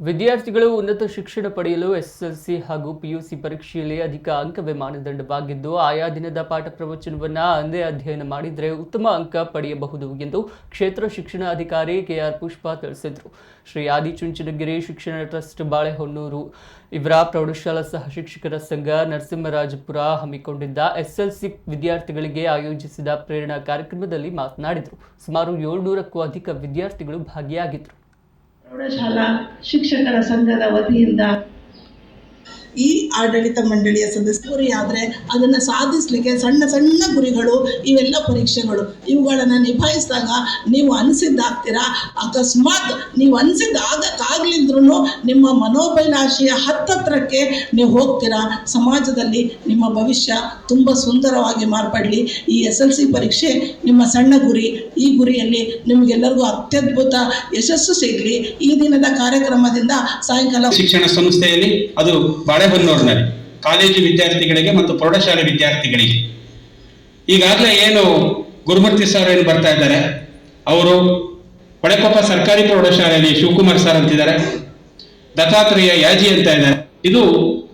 ವಿದ್ಯಾರ್ಥಿಗಳು ಉನ್ನತ ಶಿಕ್ಷಣ ಪಡೆಯಲು ಎಸ್ಎಸ್ಎಲ್ಸಿ ಹಾಗೂ ಪಿಯುಸಿ ಪರೀಕ್ಷೆಯಲ್ಲಿ ಅಧಿಕ ಅಂಕವೇ ಮಾನದಂಡವಾಗಿದ್ದು ಆಯಾ ದಿನದ ಪಾಠ ಪ್ರವಚನವನ್ನ ಅಂದೇ ಅಧ್ಯಯನ ಮಾಡಿದರೆ ಉತ್ತಮ ಅಂಕ ಪಡೆಯಬಹುದು ಎಂದು ಕ್ಷೇತ್ರ ಶಿಕ್ಷಣಾಧಿಕಾರಿ ಕೆಆರ್ ಪುಷ್ಪ ತಿಳಿಸಿದರು. ಶ್ರೀ ಆದಿಚುಂಚನಗಿರಿ ಶಿಕ್ಷಣ ಟ್ರಸ್ಟ್ ಬಾಳೆಹೊನ್ನೂರು, ಇವರ ಪ್ರೌಢಶಾಲಾ ಸಹ ಶಿಕ್ಷಕರ ಸಂಘ ನರಸಿಂಹರಾಜಪುರ ಹಮ್ಮಿಕೊಂಡಿದ್ದ ಎಸ್ಎಲ್ಸಿ ವಿದ್ಯಾರ್ಥಿಗಳಿಗೆ ಆಯೋಜಿಸಿದ ಪ್ರೇರಣಾ ಕಾರ್ಯಕ್ರಮದಲ್ಲಿ ಮಾತನಾಡಿದರು. ಸುಮಾರು ಏಳ್ನೂರಕ್ಕೂ ಅಧಿಕ ವಿದ್ಯಾರ್ಥಿಗಳು ಭಾಗಿಯಾಗಿದ್ದರು. ಪ್ರೌಢಶಾಲಾ ಶಿಕ್ಷಕರ ಸಂಘದ ವತಿಯಿಂದ ಈ ಆಡಳಿತ ಮಂಡಳಿಯ ಸದಸ್ಯರು ಆದರೆ ಅದನ್ನು ಸಾಧಿಸಲಿಕ್ಕೆ ಸಣ್ಣ ಸಣ್ಣ ಗುರಿಗಳು, ಇವೆಲ್ಲ ಪರೀಕ್ಷೆಗಳು. ಇವುಗಳನ್ನು ನಿಭಾಯಿಸಿದಾಗ ನೀವು ಅನಿಸಿದ್ದಾಗ್ತೀರಾ? ಅಕಸ್ಮಾತ್ ನೀವು ಅನಿಸಿದ್ದು ನಿಮ್ಮ ಮನೋಭಿಲಾಷೆಯ ಹತ್ತತ್ರಕ್ಕೆ ನೀವು ಹೋಗ್ತೀರಾ? ಸಮಾಜದಲ್ಲಿ ನಿಮ್ಮ ಭವಿಷ್ಯ ತುಂಬ ಸುಂದರವಾಗಿ ಮಾರ್ಪಡಲಿ. ಈ ಎಸ್ ಎಲ್ ಸಿ ಪರೀಕ್ಷೆ ನಿಮ್ಮ ಸಣ್ಣ ಗುರಿ. ಈ ಗುರಿಯಲ್ಲಿ ನಿಮಗೆಲ್ಲರಿಗೂ ಅತ್ಯದ್ಭುತ ಯಶಸ್ಸು ಸಿಗಲಿ. ಈ ದಿನದ ಕಾರ್ಯಕ್ರಮದಿಂದ ಸಾಯಂಕಾಲ ಶಿಕ್ಷಣ ಸಂಸ್ಥೆಯಲ್ಲಿ ಅದು ಬಾಳೆಹೊನ್ನೂರಿನಲ್ಲಿ ಕಾಲೇಜು ವಿದ್ಯಾರ್ಥಿಗಳಿಗೆ ಮತ್ತು ಪ್ರೌಢಶಾಲೆ ವಿದ್ಯಾರ್ಥಿಗಳಿಗೆ. ಈಗಾಗಲೇ ಏನು ಗುರುಮೂರ್ತಿ ಸರ್ ಏನು ಬರ್ತಾ ಇದ್ದಾರೆ? ಅವರು ಹೊಳೆಕೊಪ್ಪ ಸರ್ಕಾರಿ ಪ್ರೌಢಶಾಲೆಯಲ್ಲಿ ಶಿವಕುಮಾರ್ ಸರ್ ಅಂತಿದ್ದಾರೆ. ದತ್ತಾತ್ರೇಯ ಯಾಜಿ ಅಂತ ಇದ್ದಾರೆ. ಇದು